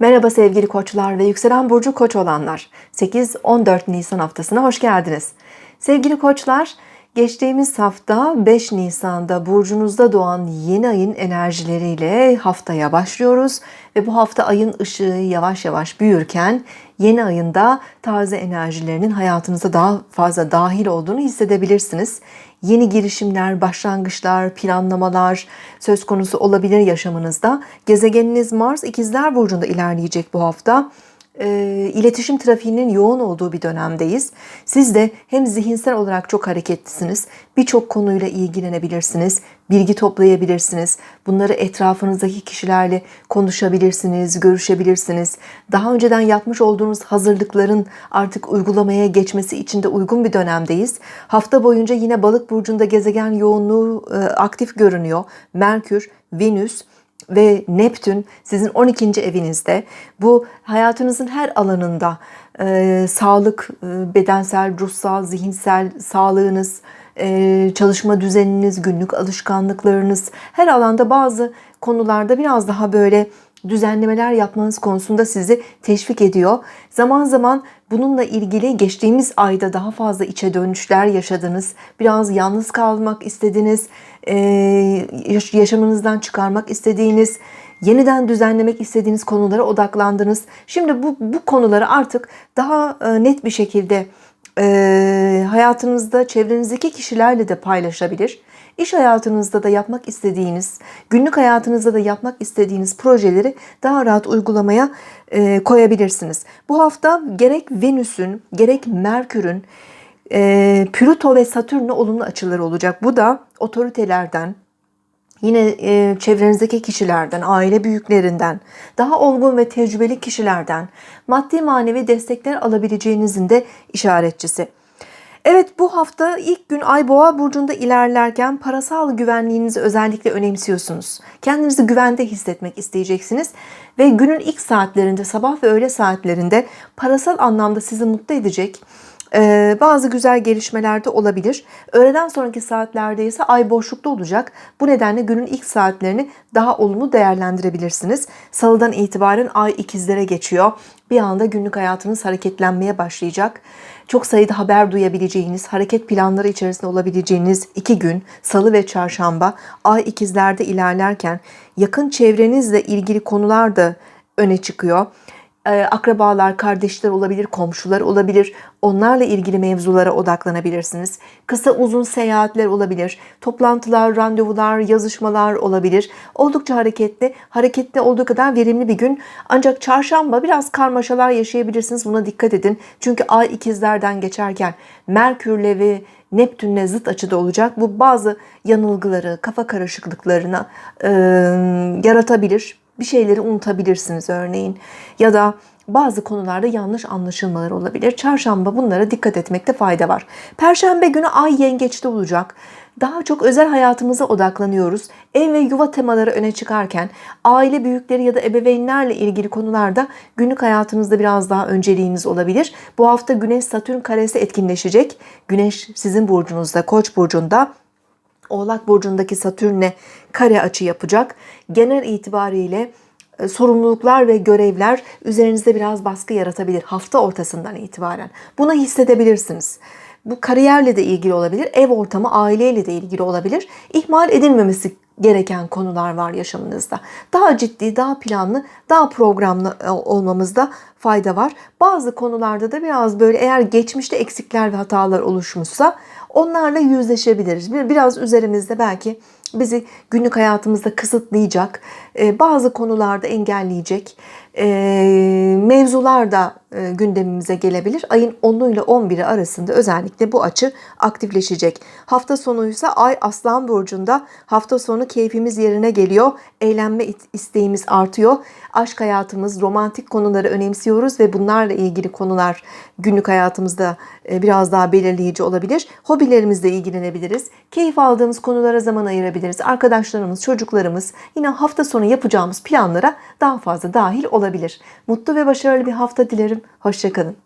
Merhaba sevgili koçlar ve yükselen burcu koç olanlar. 8-14 Nisan haftasına hoş geldiniz. Sevgili koçlar, geçtiğimiz hafta 5 Nisan'da burcunuzda doğan yeni ayın enerjileriyle haftaya başlıyoruz ve bu hafta ayın ışığı yavaş yavaş büyürken yeni ayında taze enerjilerinin hayatınıza daha fazla dahil olduğunu hissedebilirsiniz. Yeni girişimler, başlangıçlar, planlamalar söz konusu olabilir yaşamınızda. Gezegeniniz Mars İkizler Burcu'nda ilerleyecek bu hafta e, iletişim trafiğinin yoğun olduğu bir dönemdeyiz. Siz de hem zihinsel olarak çok hareketlisiniz, birçok konuyla ilgilenebilirsiniz, bilgi toplayabilirsiniz. Bunları etrafınızdaki kişilerle konuşabilirsiniz, görüşebilirsiniz. Daha önceden yapmış olduğunuz hazırlıkların artık uygulamaya geçmesi için de uygun bir dönemdeyiz. Hafta boyunca yine Balık burcunda gezegen yoğunluğu e, aktif görünüyor. Merkür, Venüs, ve Neptün sizin 12. evinizde. Bu hayatınızın her alanında e, sağlık, e, bedensel, ruhsal, zihinsel sağlığınız, e, çalışma düzeniniz, günlük alışkanlıklarınız her alanda bazı konularda biraz daha böyle düzenlemeler yapmanız konusunda sizi teşvik ediyor. Zaman zaman bununla ilgili geçtiğimiz ayda daha fazla içe dönüşler yaşadınız. Biraz yalnız kalmak istediniz. Yaşamınızdan çıkarmak istediğiniz, yeniden düzenlemek istediğiniz konulara odaklandınız. Şimdi bu, bu konuları artık daha net bir şekilde hayatınızda çevrenizdeki kişilerle de paylaşabilir İş hayatınızda da yapmak istediğiniz, günlük hayatınızda da yapmak istediğiniz projeleri daha rahat uygulamaya e, koyabilirsiniz. Bu hafta gerek Venüs'ün gerek Merkür'ün e, Plüto ve Satürn'le olumlu açıları olacak. Bu da otoritelerden, Yine e, çevrenizdeki kişilerden, aile büyüklerinden, daha olgun ve tecrübeli kişilerden maddi manevi destekler alabileceğinizin de işaretçisi. Evet bu hafta ilk gün Ay Boğa burcunda ilerlerken parasal güvenliğinizi özellikle önemsiyorsunuz. Kendinizi güvende hissetmek isteyeceksiniz ve günün ilk saatlerinde sabah ve öğle saatlerinde parasal anlamda sizi mutlu edecek ee, bazı güzel gelişmeler de olabilir. Öğleden sonraki saatlerde ise ay boşlukta olacak. Bu nedenle günün ilk saatlerini daha olumlu değerlendirebilirsiniz. Salıdan itibaren ay ikizlere geçiyor. Bir anda günlük hayatınız hareketlenmeye başlayacak. Çok sayıda haber duyabileceğiniz, hareket planları içerisinde olabileceğiniz iki gün, salı ve çarşamba, ay ikizlerde ilerlerken yakın çevrenizle ilgili konular da öne çıkıyor. Ee, akrabalar, kardeşler olabilir, komşular olabilir. Onlarla ilgili mevzulara odaklanabilirsiniz. Kısa uzun seyahatler olabilir. Toplantılar, randevular, yazışmalar olabilir. Oldukça hareketli, hareketli olduğu kadar verimli bir gün. Ancak çarşamba biraz karmaşalar yaşayabilirsiniz. Buna dikkat edin. Çünkü ay ikizlerden geçerken Merkürle ve Neptünle zıt açıda olacak. Bu bazı yanılgıları, kafa karışıklıklarına e, yaratabilir bir şeyleri unutabilirsiniz örneğin. Ya da bazı konularda yanlış anlaşılmalar olabilir. Çarşamba bunlara dikkat etmekte fayda var. Perşembe günü ay yengeçte olacak. Daha çok özel hayatımıza odaklanıyoruz. Ev ve yuva temaları öne çıkarken aile büyükleri ya da ebeveynlerle ilgili konularda günlük hayatınızda biraz daha önceliğiniz olabilir. Bu hafta Güneş Satürn karesi etkinleşecek. Güneş sizin burcunuzda, Koç burcunda Oğlak burcundaki Satürn'e kare açı yapacak. Genel itibariyle e, sorumluluklar ve görevler üzerinizde biraz baskı yaratabilir hafta ortasından itibaren. Buna hissedebilirsiniz. Bu kariyerle de ilgili olabilir, ev ortamı, aileyle de ilgili olabilir. İhmal edilmemesi gereken konular var yaşamınızda. Daha ciddi, daha planlı, daha programlı e, olmamızda fayda var. Bazı konularda da biraz böyle eğer geçmişte eksikler ve hatalar oluşmuşsa onlarla yüzleşebiliriz. Biraz üzerimizde belki bizi günlük hayatımızda kısıtlayacak, e, bazı konularda engelleyecek e, mevzular da e, gündemimize gelebilir. Ayın 10'u ile 11'i arasında özellikle bu açı aktifleşecek. Hafta sonuysa Ay Aslan Burcu'nda hafta sonu keyfimiz yerine geliyor. Eğlenme isteğimiz artıyor. Aşk hayatımız, romantik konuları önemsiyoruz ve bunlarla ilgili konular günlük hayatımızda biraz daha belirleyici olabilir. Hobilerimizle ilgilenebiliriz. Keyif aldığımız konulara zaman ayırabiliriz. Arkadaşlarımız, çocuklarımız yine hafta sonu yapacağımız planlara daha fazla dahil olabilir. Mutlu ve başarılı bir hafta dilerim. Hoşçakalın.